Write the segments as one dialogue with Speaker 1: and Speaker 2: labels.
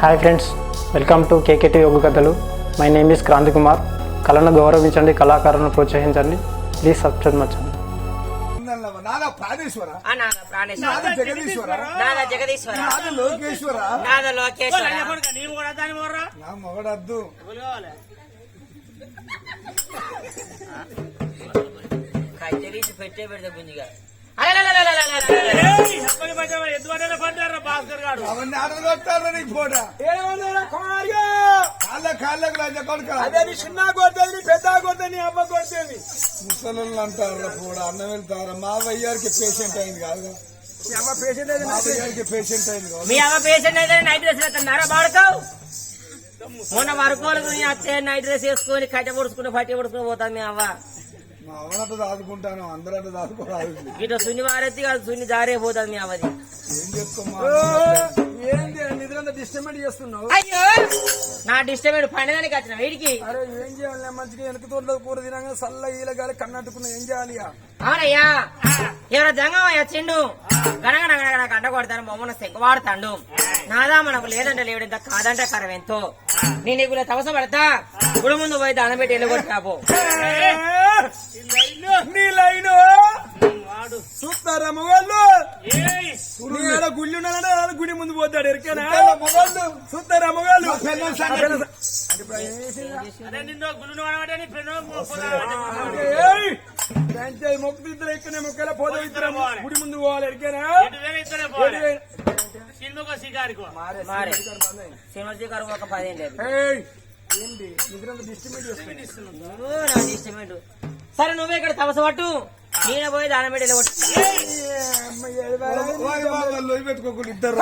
Speaker 1: Hi friends welcome to K K T యోగ కథలు my name is Kranthi Kumar కళను గౌరవించండి కళాకారులను ప్రోత్సహించండి. ప్లీజ్ సబ్స్క్రైబ్ మచ్చండి
Speaker 2: నాద ప్రాణేశ్వర
Speaker 3: ఆ నాద ప్రాణేశ్వర
Speaker 2: నాద జగదీశ్వర.
Speaker 3: నాద జగదీశ్వర.
Speaker 2: నాద లోకేశ్వర.
Speaker 3: నాద లోకేశ్వర.
Speaker 2: నా మొగడద్దు.
Speaker 3: కట్టె తీసి పెట్టే పెడితే గుంజిగా.
Speaker 2: కాళ్ళకు లంచ కొడుక
Speaker 4: అదే నీ చిన్న పెద్ద అమ్మ
Speaker 2: ముసలు అంటారు కూడా అన్న వెళ్తారు మా వయ్యారికి పేషెంట్ అయింది కాదు
Speaker 4: మీ అమ్మ పేషెంట్ అయితే
Speaker 2: మా పేషెంట్ అయింది
Speaker 3: మీ అమ్మ పేషెంట్ అయితే నైట్ డ్రెస్ వేస్తున్నారా బాడుకోవు మొన్న వరకు అత్తే నైట్ డ్రెస్ వేసుకొని కట్టె పొడుచుకుని పట్టి పొడుచుకుని పోతాం మీ అవ్వ.
Speaker 2: మా అవనట్టు దాదుకుంటాను అందరట్టు దాదుకోరాదు
Speaker 3: ఇటు సున్ని వారెత్తి కాదు సున్ని జారే పోతుంది మీ అవ్వది
Speaker 2: ఏం చేసుకోమా
Speaker 4: ఏంది నిద్రంతా డిస్టర్బెంట్ చేస్తున్నావు?
Speaker 3: అయ్యో! నా డిస్టర్బెంట్ పండడానికి వచ్చిన వీడికి
Speaker 4: అరే ఏం చేయాలి? మంచిగా వెనక తోటలో కూర తినగా సల్ల ఈల గాలి కన్నట్టుకున్నా ఏం చేయాలి?
Speaker 3: అవునయ్యా ఎవరో జంగమయ్య చిండు? గనగన గనగన గంట కొడతాను బొమ్మను సెగ్గవాడుతాండు నాదా మనకు లేదంటే లేడంత కాదంటే కరం ఎంతో. నేను ఇప్పుడు తవస పడతా? గుడి ముందు పోయి దానం పెట్టి వెళ్ళగొట్టాపో
Speaker 4: నీ లైన్. చూస్తారా ఆడ గుళ్ళు ఉన్నాడంటే గుడి ముందు పోతాడు ఎరికేనా?
Speaker 2: మొగళ్ళు?
Speaker 4: చూస్తారా మగవాళ్ళు
Speaker 2: పెళ్ళం సంగతి.
Speaker 4: అంటే ఇప్పుడు ఏం చేసిందా? ఏయ్! పెంచే మొక్కు ఇద్దరు ఎక్కనే మొక్కల పోతే ఇద్దరు గుడి ముందు పోవాలి ఎరికేనా?
Speaker 3: మారే శ్రీనివాసీ గారు ఒక పదేం సరే నువ్వే ఇక్కడ తవస పట్టు నేనే పోయి దానం
Speaker 2: లోయి పెట్టుకోకుండా ఇద్దరు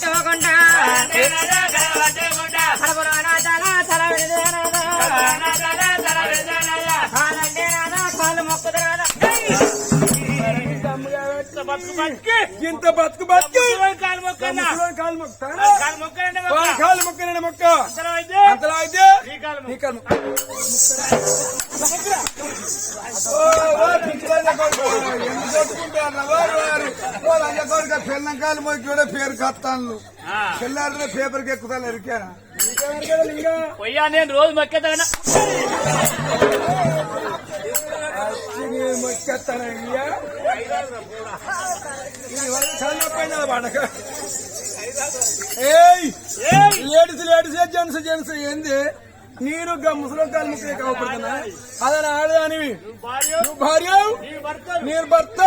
Speaker 3: కాలు నాదా.
Speaker 4: ఇంత బతుకు బతుకు కాలు మొక్కనండి మొక్క. అంతలా అయితే నీ కాలు మొక్క.
Speaker 2: కూడా పేరు కత్తాను పిల్లలు పేపర్కి ఎక్కుతాను ఎరికానా?
Speaker 4: లింగా?
Speaker 5: పోయా నేను రోజు మొక్కేదానా
Speaker 4: ఇది ఏయ్ లేడీస్ లేడీస్ జెంట్స్ జెంట్స్ ఏంది నేను గా ముసలం కాలు కావపడుతున్నా అదే ఆడదానివి నువ్వు భార్య నేను భర్త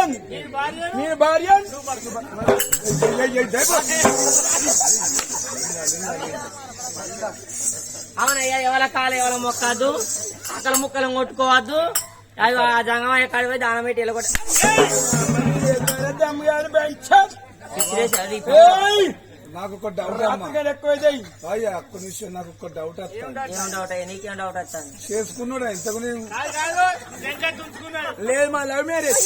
Speaker 4: నేను భార్య
Speaker 3: అవునయ్యా ఎవరి కాలు ఎవరి మొక్కద్దు అక్కడ ముక్కలు కొట్టుకోవద్దు. అవి ఆ జంగమయ్య కాడి పోయి దానం పెట్టి వెళ్ళగొట్టు.
Speaker 2: నాకు ఒక డౌట్ అయ్యా ఒక్క నిమిషం నాకు ఒక డౌట్
Speaker 3: నీకేం డౌట్ వస్తుంది
Speaker 2: చేసుకున్నాడా? ఇంతకు నేను
Speaker 4: లేదు మా లవ్ మ్యారేజ్.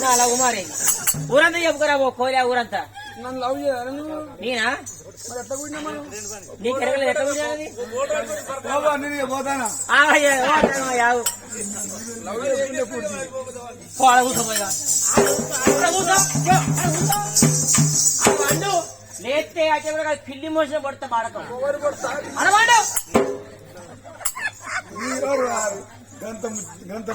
Speaker 3: నా అలా కుమారి ఊరంతా చెప్పుకోరా ఓ కోలే ఊరంతా.
Speaker 4: నన్ను లవ్ చేయాలి
Speaker 3: నేనా? అయ్యో. లేస్తే అట్టే కూడా కాదు, పిల్లి మోసిన పడితే
Speaker 4: కొడతారు
Speaker 3: అనవాడు
Speaker 2: మీరు రారు. గంత ము- గంత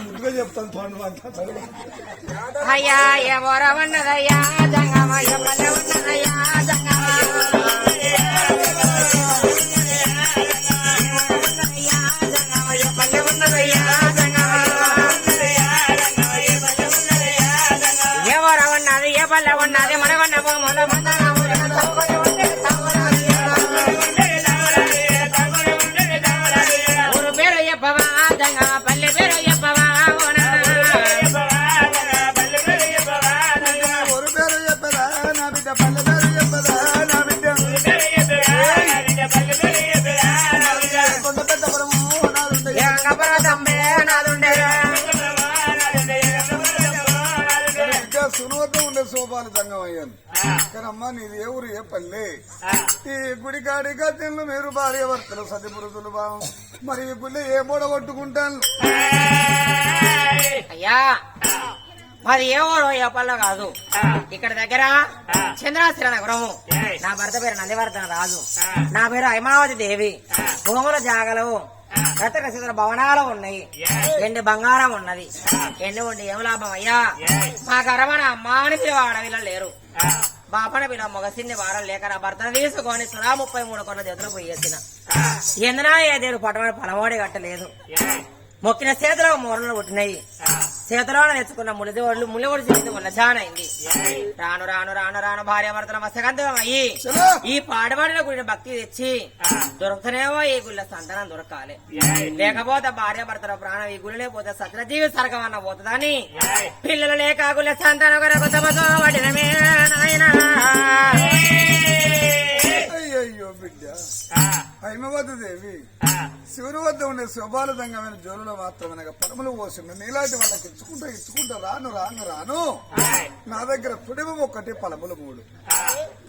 Speaker 2: மன సోపాలు సంగం అయ్యాను. కానీ అమ్మా నీది ఏ ఊరు ఏ పల్లె? ఈ గుడి కాడి గద్దెలు మీరు భార్య భర్తలు సతి పురుషులు భావం మరి ఈ గుళ్ళే ఏ మూడ కొట్టుకుంటాను?
Speaker 3: అయ్యా మాది ఏ ఊరు? ఏ పల్లె కాదు. ఇక్కడ దగ్గర చంద్రాశ్రీ నగరము. నా భర్త పేరు నందివర్ధన రాజు. నా పేరు హైమావతి దేవి. భూముల జాగలు రతక శిథిర భవనాలు ఉన్నాయి. ఎండి బంగారం ఉన్నది. ఎండి ఉండి ఏం లాభం అయ్యా? మా కరమణ అమ్మ అని పిలువ ఆడవిలో లేరు బాపన పిలువ మొగసిన్ని వారం లేక నా భర్తను తీసుకొని సురా ముప్పై మూడు కొన్న చేతులు పోయేసిన. ఎందునా ఏదేరు పట్టమని పలమోడి కట్టలేదు. మొక్కిన చేతిలో మూరలు పుట్టినాయి. చేతిలో తెచ్చుకున్న ములిదోళ్ళు ములిగొడి చేతి ముల్లజానైంది రాను రాను రాను రాను భార్య భర్తల మత్స్యగంధం అయ్యి. ఈ పాడబడిన గుడిని భక్తి తెచ్చి దొరుకుతనేమో ఈ గుళ్ళ సంతానం దొరకాలి. లేకపోతే భార్య భర్తల ప్రాణం ఈ గుళ్ళే పోతే సత్యజీవి సరకం అన్న పోతుందని పిల్లలు లేక గుళ్ళ సంతానం కొరకు నాయనా.
Speaker 2: అయ్యయ్యో బిడ్డ. హైమవతి దేవి శివుని వద్ద ఉండే శుభాలతంగమైన జోలులో మాత్రమే పరములు పోసిండు నీలాంటి వాళ్ళకి ఇచ్చుకుంటా ఇచ్చుకుంటా రాను రాను రాను. నా దగ్గర పుడిమ ఒక్కటి పలములు మూడు.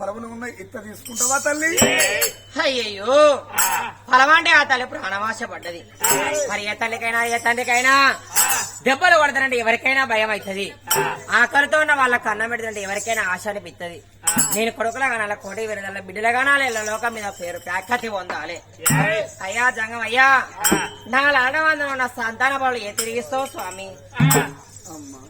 Speaker 2: పలములు ఉన్నాయి ఇట్ట తీసుకుంటావా తల్లి?
Speaker 3: అయ్యయ్యో. ఫలమంటే ఆ తల్లి ప్రాణవాస పడ్డది మరి ఏ తల్లికైనా ఏ తండ్రికైనా దెబ్బలు కొడతానంటే ఎవరికైనా భయం అవుతుంది. ఆకలితో ఉన్న వాళ్ళకి అన్నం పెడుతుంటే ఎవరికైనా ఆశ అనిపిస్తుంది నేను కొడుకుల కానాల కోటి విరదల బిడ్డల కానాలి ఇలా లోకం మీద పేరు ప్యాఖ్యతి పొందాలి. అయ్యా జంగం అయ్యా. నా లాడవందం ఉన్న సంతాన బలు ఏ తిరిగిస్తావు స్వామి?
Speaker 2: అమ్మా.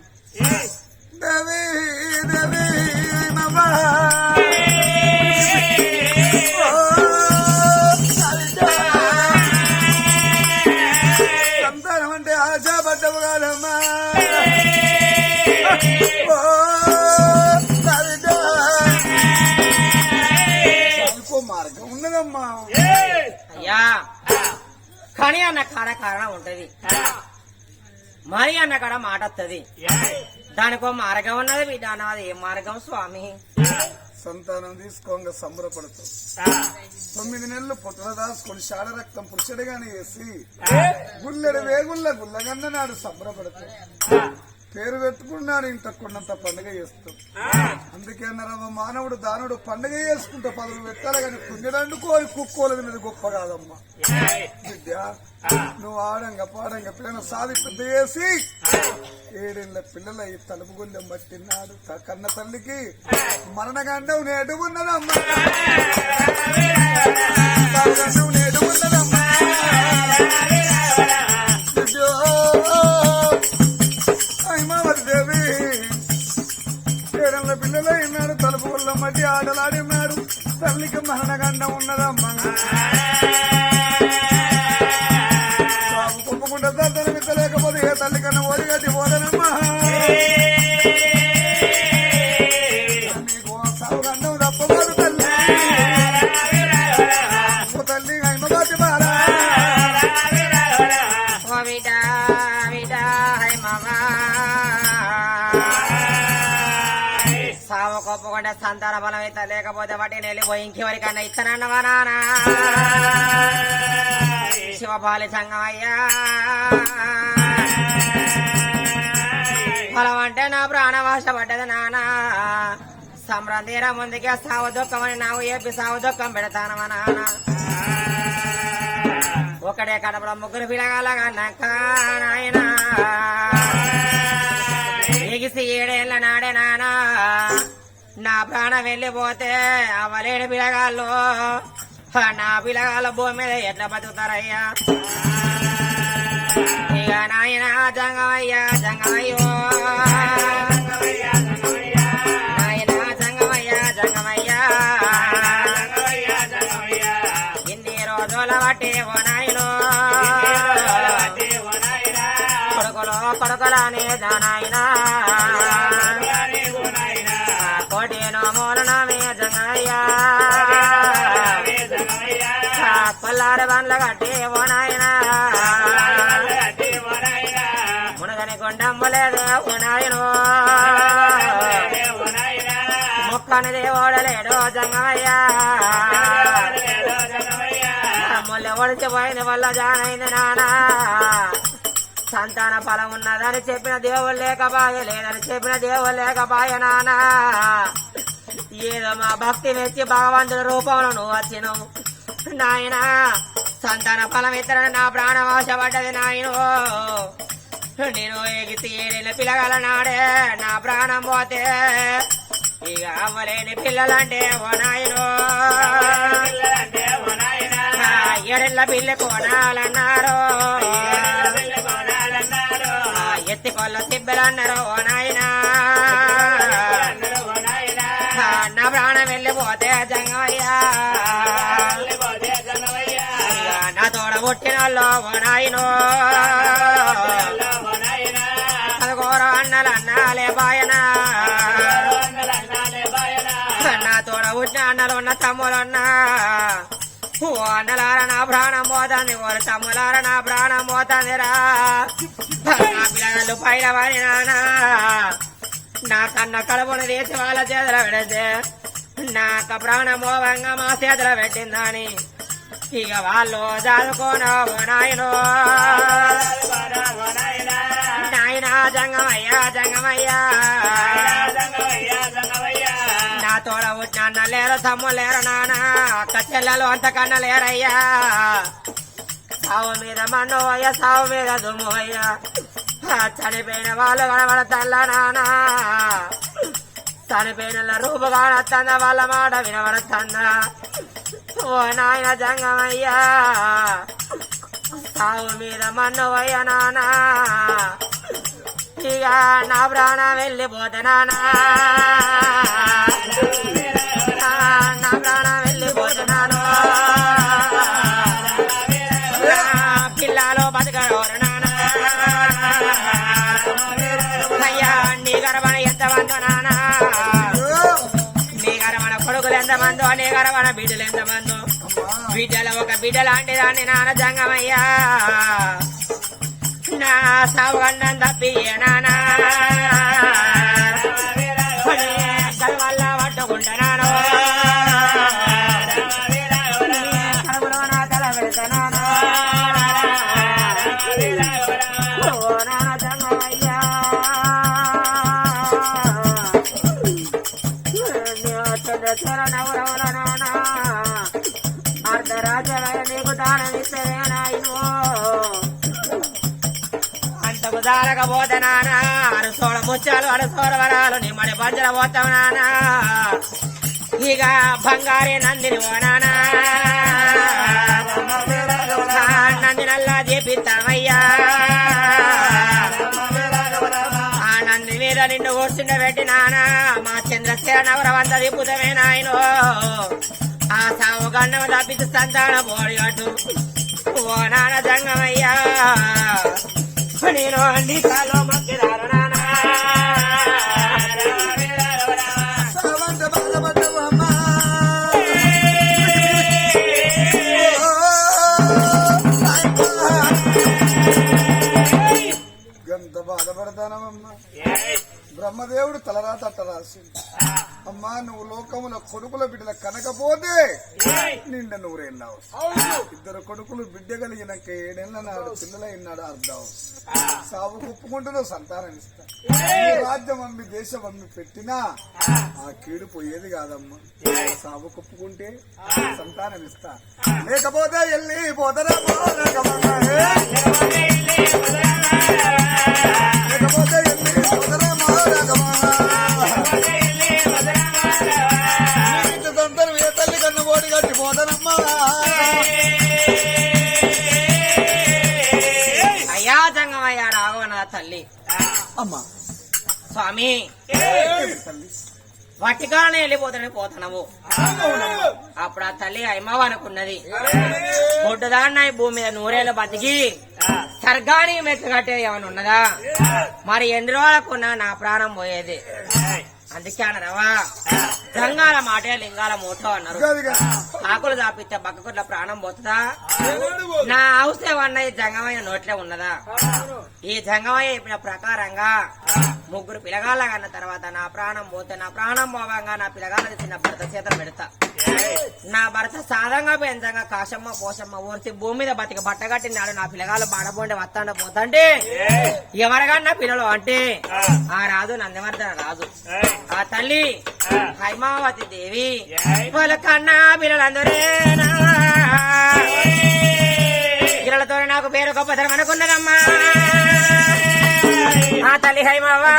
Speaker 3: అన్న కాడ కారణం ఉంటది. మరి అన్న కాడ మాట వస్తుంది దానికో మార్గం ఉన్నది బిడ్డ అన్నది ఏ మార్గం స్వామి?
Speaker 2: సంతానం తీసుకోంగ సంబరపడతాం. తొమ్మిది నెలలు పుట్టల దాసుకొని షాడ రక్తం పురుషుడిగానే వేసి గుల్లెడు వేగుల్ల గుల్లగన్న నాడు సంబరపడతాం. పేరు పెట్టుకున్నాడు ఇంత కొన్నంత పండుగ చేస్తాం. అందుకే అన్నారమ్మ మానవుడు దానుడు పండుగ చేసుకుంటే పదవి పెట్టాలి కానీ పుణ్యదండు కోరి కుక్కోలేదు మీద గొప్ప కాదమ్మా. విద్య నువ్వు ఆడంగా పాడంగా పిల్లలు పెద్ద చేసి ఏడేళ్ళ పిల్లల ఈ తలుపు గుళ్ళెం పట్టినాడు త- కన్న తల్లికి మరణగండం నేడు ఉన్నదమ్మా. నేడు ఉన్నదమ్మా. ఏడేళ్ళ పిల్లలు అయినాడు తలుపు ఆటలాడినాడు తల్లికి మరణగండం ఉన్నదమ్మా.
Speaker 3: సంతాన బలం అయితే లేకపోతే వాటిని వెళ్ళిపోయి ఇంకెవరికన్నా ఇస్తానన్నవా నానా శివపాలి సంగమయ్యా. ఫలం అంటే నా ప్రాణవాస పడ్డది నానా సంబ్రంధీర ముందుకే సావు దుఃఖమని నాకు ఏపి సావు దుఃఖం పెడతానమా నాన్న. ఒకడే కడపడ ముగ్గురు పిలగాలగా నాయన. ఎగిసి ఏడేళ్ళ నాడే నానా నా ప్రాణం వెళ్ళిపోతే అవలేని పిలగాళ్ళు నా పిలగాళ్ళ భూమి మీద ఎట్లా బతుకుతారయ్యా? ఇక నాయన జంగమయ్యా జంగమయ్యో. నాయన జంగమయ్యా జంగమయ్యా. ఇన్ని రోజుల బట్టి ఓ నాయనో. కొడుకులో కొడుకులానే జానాయనా బండ్ల కట్టి ఓ నాయనా. మునగని గుండమ్మ లేదు ఓ నాయనో. ముక్క కన్నది ఓడలేడు జంగమయ్యా. ఒడిచిపోయింది వల్ల జానైంది నానా. సంతాన ఫలం ఉన్నదని చెప్పిన దేవుడు లేకపాయ లేదని చెప్పిన దేవుడు లేకపాయ నానా. ఏదో మా భక్తి మెచ్చి భగవంతుడి రూపంలో నువ్వు వచ్చినవు. నాయన. సంతాన ఫలం ఇతర నా ప్రాణం ఆశపడ్డది నాయన. నేను ఎగితి ఏడేళ్ళ పిల్లగల నాడే నా ప్రాణం పోతే. ఇక అవ్వలేని పిల్లలంటే ఓ నాయనో. ఆ, ఏడేళ్ళ పిల్ల కోనాలన్నారు. ఎత్తి కొల్ల సిబ్బలన్నారు ఓ నాయనా. నా ప్రాణం వెళ్ళిపోతే జంగయ్యా నా తోడ పుట్టిన వాళ్ళు ఓ నాయనో అన్నలు అన్నాలే బాయనా. నా తోడ పుట్టిన అన్నలు ఉన్న తమ్ములున్నా. ఓ అన్నలార నా ప్రాణం పోతుంది ఓ తమ్ములార నా ప్రాణం పోతుందిరా పిల్లలు పైన వారి నానా నా కన్న కడుపును తీసి వాళ్ళ చేతుల పెడితే నాక ప్రాణమోవంగా మా చేతుల పెట్టిందని. ఇక వాళ్ళు చదువుకోను నాయనో. నాయన జంగమయ్యా జంగమయ్యా. నా తోడ పుట్టిన లేరు తమ్ము లేరు నాన్న. అక్క చెల్లెలు అంతకన్నా లేరయ్యా. సావు మీద మన్ను అయ్యా సావు మీద దుమ్ము అయ్యా చనిపోయిన వాళ్ళు కనబడ తల్ల నానా చనిపోయిన రూపు కానత్తంద వాళ్ళ మాట వినబడతందా? ఓ నాయన జంగమయ్యా. సాగు మీద మన్నవయ్య నానా. ఇక నా ప్రాణం వెళ్ళిపోతే నానా. ఎంతమందో నీ బిడ్డలు ఎంతమందో బిడ్డలు ఒక బిడ్డ లాంటి దాన్ని నాన్న జంగమయ్యా. నా సవన్నం తప్పి నానా గర్వల్ల పట్టుకుంటున్నాను కడుపులో నా అంతకు నానా అరసోడ ముచ్చాలు అరసోడ వరాలు నిమ్మడి బజ్జల పోతావు నానా ఇక బంగారే నందిని ఓ నానా ఆ నంది నల్లా చేపిస్తామయ్యా ఆ నంది మీద నిన్ను కూర్చుండబెట్టి నానా మా చంద్రసేన నవరవంత తిప్పుతమే నాయనో ఆ సావు గండం తప్పించి సంతాన పోడిగట్టు ఓ నాన్న జంగమయ్యా నేను అన్ని కాలో మక్కిదారు నానా.
Speaker 2: ఎంత బాధపడతానమ్మా బ్రహ్మదేవుడు తలరాత అట్ట రాసింది అమ్మా నువ్వు లోకముల కొడుకుల బిడ్డల కనకపోతే నిండ నూరేళ్ళావు ఇద్దరు కొడుకులు బిడ్డ కలిగినాక ఏడేళ్ళ నాడు పిల్లల ఇన్నాడు అర్థం. సాగు కుప్పుకుంటూ సంతానం ఇస్తా. రాజ్యం అమ్మి దేశం అమ్మి పెట్టినా ఆ. కీడు పోయేది కాదమ్మా. సాగు కుప్పుకుంటే సంతానం ఇస్తా. లేకపోతే వెళ్ళి పోతరా అమ్మా.
Speaker 3: స్వామి వట్టికాలనే వెళ్ళిపోతానే పోతున్నావు అప్పుడు ఆ తల్లి అమ్మవ అనుకున్నది. పొట్టుదాన్న భూమి మీద నూరేళ్ళు బతికి స్వర్గానికి మెట్టు కట్టేది ఏమైనా ఉన్నదా? మరి ఎన్ని రోజులకున్నా నా ప్రాణం పోయేది? అందుకే అనరవా సంఘాల మాటే లింగాల మోటో అన్నారు. ఆకులు దాపిస్తే బక్కకుట్ల ప్రాణం పోతుందా. నా అవసరం అన్న ఈ జంగమయ్య నోట్లే ఉన్నదా? ఈ జంగమయ్య చెప్పిన ప్రకారంగా ముగ్గురు పిలగాళ్ళ కన్న తర్వాత నా ప్రాణం పోతే నా ప్రాణం పోవంగా నా పిలగాళ్ళని చిన్న భర్త చేత పెడతా. నా భర్త సాధంగా పెంచంగా కాశమ్మ పోషమ్మ ఊర్తి భూమి మీద బతికి బట్టగట్టినాడు నా పిల్లగాళ్ళు బాడబోండి వస్తాండ పోతంటే ఎవరగా నా పిల్లలు అంటే ఆ రాజు నందివర్ధన రాజు. ఆ తల్లి హైమావతి దేవి. వాళ్ళ కన్నా పిల్లలందరేనా పిల్లలతో నాకు పేరు గొప్పతనం అనుకున్నదమ్మా. ఆ తల్లి హైమావా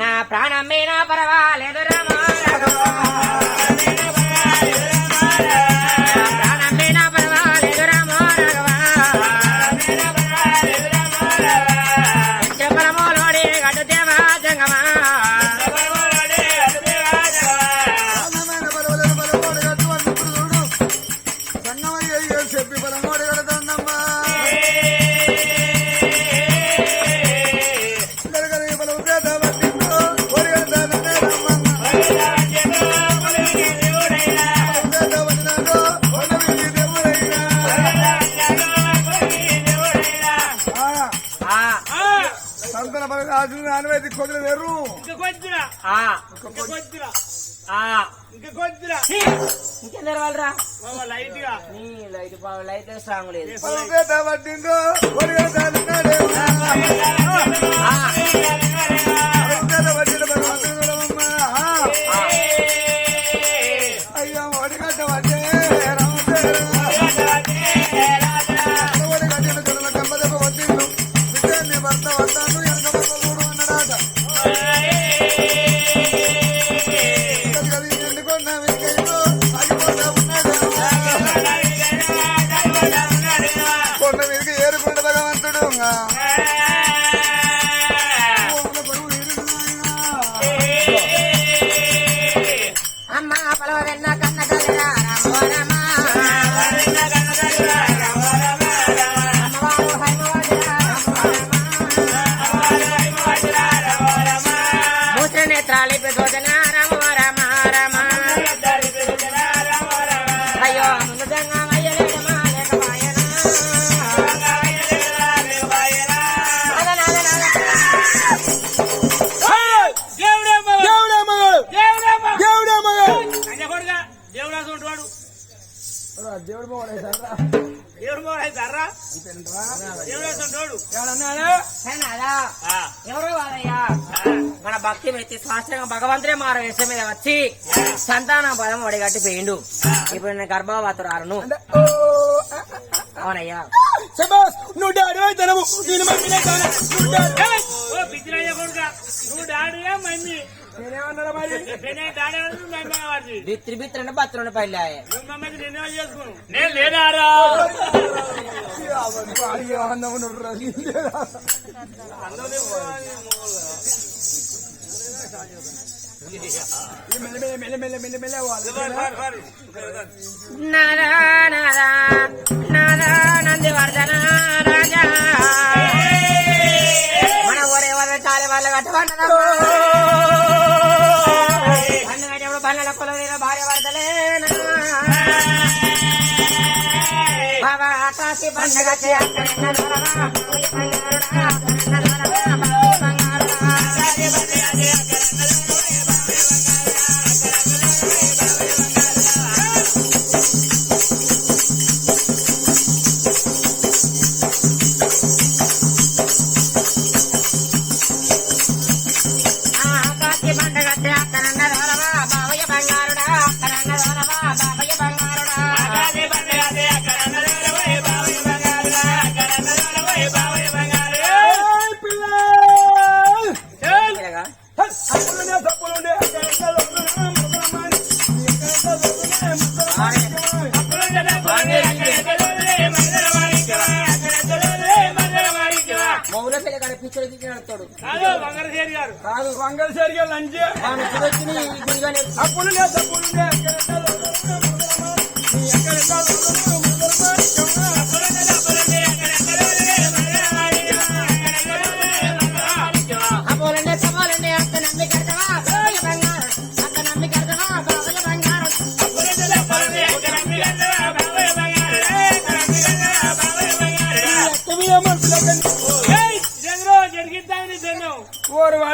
Speaker 3: నా ప్రాణం మీద పర్వాలేదు. ఇంకెందరు వాళ్ళరా
Speaker 4: బాబా లైట్
Speaker 3: నీ లైట్ స్ట్రాంగ్ లేదు.
Speaker 2: పట్టిందో,
Speaker 3: మెచ్చి శాస్త్రంగా భగవంతుడే మార వేషం మీద వచ్చి సంతానం పదం ఒడిగట్టి పోయిండు. ఇప్పుడు నేను గర్భవతురాలను. అవునయ్యా.
Speaker 2: శబాస్ నువ్వు డాడీ అయితేనము నేను మమ్మీనే కాను నువ్వు డాడీ
Speaker 4: ఓ పిచ్చిరాయ్య కొడుగా నువ్వు డాడీగా మమ్మీ.
Speaker 2: నేనేమన్నారా మరి?
Speaker 4: నేనే డాడీ మమ్మీ వాడి
Speaker 3: బిత్రి బిత్రి అంటే బత్రుండి పల్లె
Speaker 4: నువ్వు మమ్మల్ని నిన్నే చేసుకోను నేను లేనారా
Speaker 2: అయ్యో అన్నము నువ్వు రసిందేరా. ఈ
Speaker 3: నందివర్ధన రాజా మన ఊరే చాలి కట్టబడ్డదమ్మా కట్టేప్పుడు కుల భార్య భర్తలేనా బాబా ఆకాశి పండుగ ఆకాశి